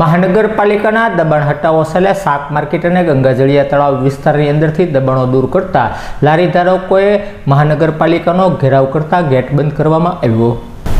મહાનગરપાલિકાના દબાણ હટાવો છેલ્લે શાક માર્કેટ અને ગંગાજળિયા તળાવ વિસ્તારની અંદરથી દબાણો દૂર કરતા લારી ધારકોએ મહાનગરપાલિકાનો ઘેરાવ કરતા ગેટ બંધ કરવામાં આવ્યો.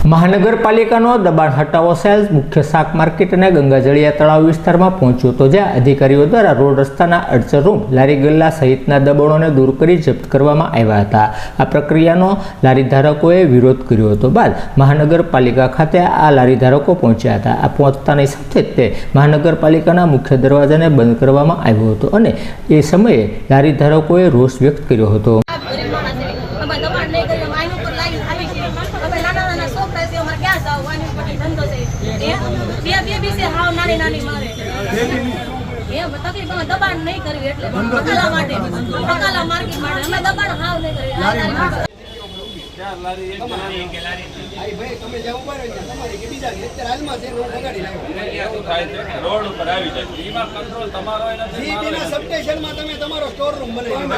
મહાનગરપાલિકાનો દબાણ હટાવો સેલ મુખ્ય શાક માર્કેટ અને ગંગાજળિયા તળાવ વિસ્તારમાં પહોંચ્યો હતો, જ્યાં અધિકારીઓ દ્વારા રોડ રસ્તાના અડચણ રૂમ, લારી ગલ્લા સહિતના દબાણોને દૂર કરી જપ્ત કરવામાં આવ્યા હતા. આ પ્રક્રિયાનો લારી ધારકોએ વિરોધ કર્યો હતો બાદ મહાનગરપાલિકા ખાતે આ લારી ધારકો પહોંચ્યા હતા. આ પહોંચતાની સાથે તે મહાનગરપાલિકાના મુખ્ય દરવાજાને બંધ કરવામાં આવ્યો હતો અને એ સમયે લારી ધારકોએ રોષ વ્યક્ત કર્યો હતો આ ગરીબ માણસ છે. અમારે દબાણ નહીં કર્યું, આની ઉપર લાઈન આવી છે. અમે નાના નાના છોકરા છે, અમારે ક્યાં જાવ? આની ઉપરથી ધંધો છે. હે? બે બે છે, હાવ નાની નાની મારે. હે, તકલીફ અમે દબાણ નહીં કર્યું એટલે બકાલા માટે. બકાલા માર્કેટ માટે. અમે દબાણ હાવ નહીં કર્યું આ તારી માટે. રોડ ઉપર આવી જાય. એમાં કંટ્રોલ તમારો તમે તમારો સ્ટોર રૂમ બનાવી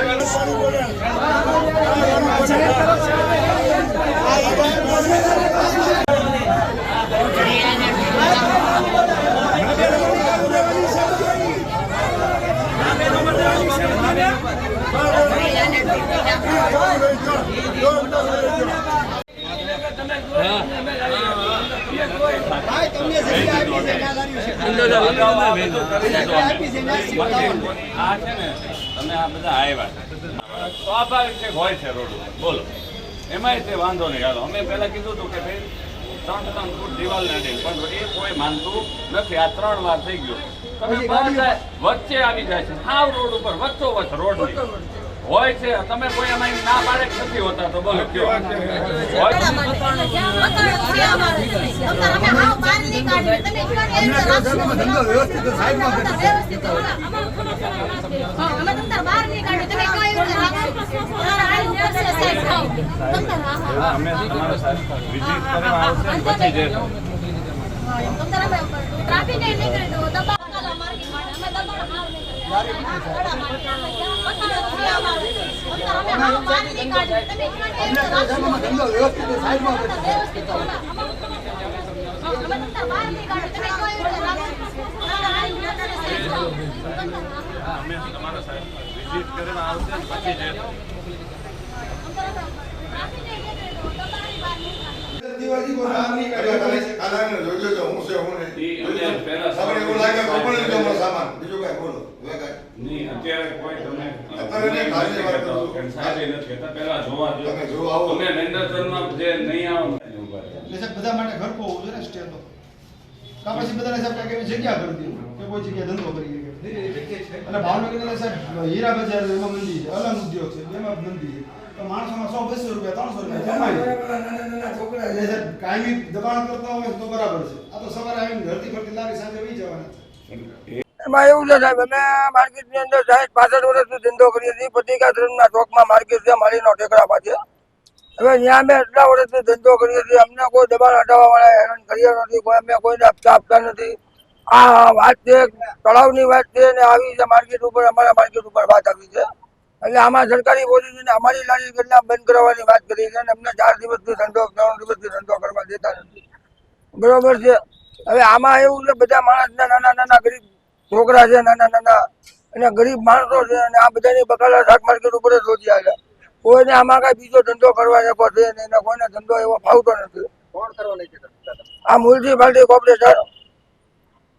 ભાઈ તમને જગ્યા આપી છે ત્યાં લારી છે. અગાઉ આ બધું આવ્યા સ્વાભાવિક હોય છે રોડ બોલો એમાંય તે વાંધો નહીં હાલો અમે પહેલા કીધું હતું કે ભાઈ ત્રણ ત્રણ ફૂટ દિવાલ પણ એ કોઈ માનતું નથી આ ત્રણ વાર થઈ ગયો તમે વચ્ચે આવી જાય છે સાવ રોડ ઉપર વચ્ચો વચ્ચ રોડ હોય છે તમે કોઈ એમાં ના પાડે નથી હોતા તો બોલો કયો હોય ટ્રાફિક નીકળી તો દબાણ માટે અમે દબાણ. ધંધો વ્યવસ્થિત હા, અમે. તમારા સાહેબ વિઝિટ કરીને આવશે પછી. દિવાળી કાલાને જોજો જો હું છે હું. અત્યારે તમને એવું લાગે તો પણ મારો સામાન બીજું કાંઈ બોલો નહીં અત્યારે કોઈ તમે અત્યારે વાત કરું. નથી કહેતા પહેલા જોવા દો તમે જો આવો. તમે નંદનવનમાં જે નહીં આવો. એટલે સાહેબ બધા માટે ઘર હોવું જોઈએ ને સ્ટેન્ડ તો કાં પછી બધાને સાહેબ કાંઈક એવી જગ્યા કરી દે. કે કોઈ જગ્યાએ ધંધો કરી શકે. અને ભાવનગરની સાહેબ હીરા બજાર એમાં મંદી છે અલંગ ઉદ્યોગ છે એમાં મંદી છે. તો માણસોમાં સો બસો રૂપિયા ત્રણસો રૂપિયા જમાય છોકરા કાયમી દબાણ કરતા હોય તો બરાબર છે. આ તો સવારે આવીને ઘરથી ફરતી લારી સાંજે વહી જવાના. એમાં એવું છે સાહેબ અમે માર્કેટની અંદર સાહેબ પાસઠ વર્ષથી ધંધો કરીએ છીએ પત્રિકા ધર્મના ચોકમાં માર્કેટ છે માલીનો ટેકરા પાસે. હવે ત્યાં અમે એટલા વર્ષથી ધંધો કરીએ છીએ, અમને કોઈ દબાણ હટાવવા વાળા હેરાન કર્યા નથી, કોઈ અમે કોઈને આપતા આપતા નથી. આ વાત છે, તળાવની વાત છે ને આવી છે માર્કેટ ઉપર, અમારા માર્કેટ ઉપર વાત આવી છે. એટલે આમાં સરકારી પોલીસને અમારી લારી કેટલા બંધ કરવાની વાત કરી છે અને અમને ચાર દિવસથી ધંધો, ત્રણ દિવસથી ધંધો કરવા દેતા નથી. બરોબર છે? હવે આમાં એવું છે, બધા માણસના નાના નાના ગરીબ છોકરા છે, નાના નાના અને ગરીબ માણસો છે અને આ બધાની બકાલા શાક માર્કેટ ઉપર જ રોજી આવે કોઈને આમાં કઈ બીજો ધંધો કરવા શકો છે એને કોઈને ધંધો એવો ફાવતો નથી. કોણ કરવા નહીં આ મ્યુનિસિપાલિટી કોર્પોરેશન.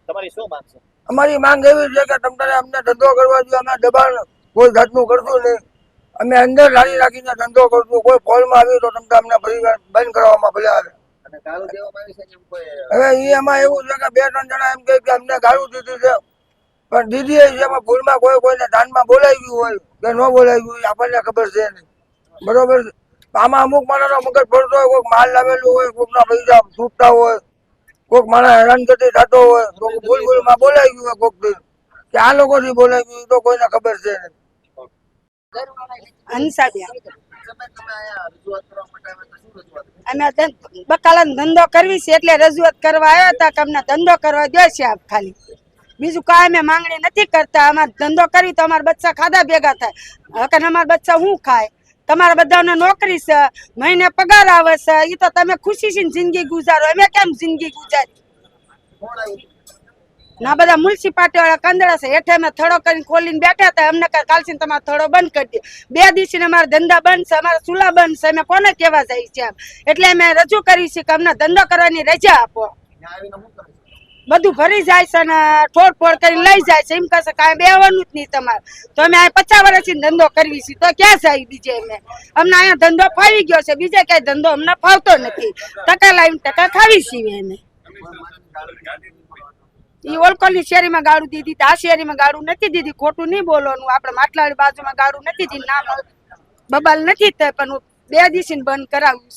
તમારી શું માંગ છે? અમારી માંગ એવી છે કે તમને અમને ધંધો કરવા જોઈએ અમે દબાણ કોઈ જાતનું કરશું નહીં. અમે અંદર લારી રાખીને ધંધો કરશું. કોઈ ફોલમાં આવ્યું તો તમને અમને પરિવાર બંધ કરવામાં ભલે આવે. હવે એ એમાં એવું છે કે બે ત્રણ જણા એમ કહે કે અમને ગાળું દીધી છે. પણ દીધી એમાં ભૂલમાં કોઈ કોઈને ધાનમાં બોલાઈ ગયું હોય કે ન બોલાવી ગયું હોય આપણને ખબર છે નહીં. બરોબર? છે? આમાં અમુક માણસનો મગજ પડતો હોય કોઈક માલ લાવેલું હોય કોઈકના પૈસા છૂટતા હોય કોઈક માણસ હેરાનગતિ થતો હોય કોઈક ભૂલ ભૂલમાં બોલાઈ ગયું હોય કોઈક કે આ લોકોથી બોલાઈ ગયું તો કોઈને ખબર છે નહીં. હંસાબેન તમે તમે આયા રજૂઆત કરવા માટે આવ્યા તો શું રજૂઆત અમે બકાલા બકાલાનો ધંધો કરવી છે એટલે રજૂઆત કરવા આવ્યા હતા કે અમને ધંધો કરવા દો છે આપ ખાલી. બીજું કાંઈ અમે માંગણી નથી કરતા. અમારે ધંધો કરવી તો અમારા બચ્ચા ખાધા ભેગા થાય. હવે અમારા બચ્ચા શું ખાય? તમારા બધાને નોકરી છે, મહિને પગાર આવે છે એ તો તમે ખુશીથી જિંદગી ગુજારો. અમે કેમ જિંદગી ગુજારી? ના, બધા મ્યુનિસિપાલિટી વાળા કંદડા છે. હેઠે અમે થડો કરીને ખોલીને બેઠા હતા. અમને કાંઈ કાલસીને તમારો થડો બંધ કરી દે. બે દિવસે અમારા ધંધા બંધ છે, અમારા ચૂલા બંધ છે. અમે કોને કહેવા જાય છે એમ? એટલે અમે રજૂ કરી છે કે અમને ધંધો કરવાની રજા આપો. છે બધું ભરી જાય છે ને ઠોડ ફોડ કરીને લઈ જાય છે. એમ કહેશે કાંઈ બેવાનું જ નહીં તમારે. તો અમે આ પચાસ વર્ષથી ધંધો કરવી છે. તો ક્યાં જાય બીજે અમે? અમને અહીંયા ધંધો ફાવી ગયો છે. બીજે કઈ ધંધો અમને ફાવતો નથી. ટકા લાવીને ટકા ખાવી છીએ અમે. ઈ ઓલકોલની શેરીમાં ગાળું દીધી. આ શેરીમાં ગાડું નથી દીધી. ખોટું નહીં બોલવાનું. આપણે માટલાડી બાજુમાં ગાડું નથી દીધી. નામ બબાલ નથી થાય, પણ બે દિવસે બંધ કરાવ્યું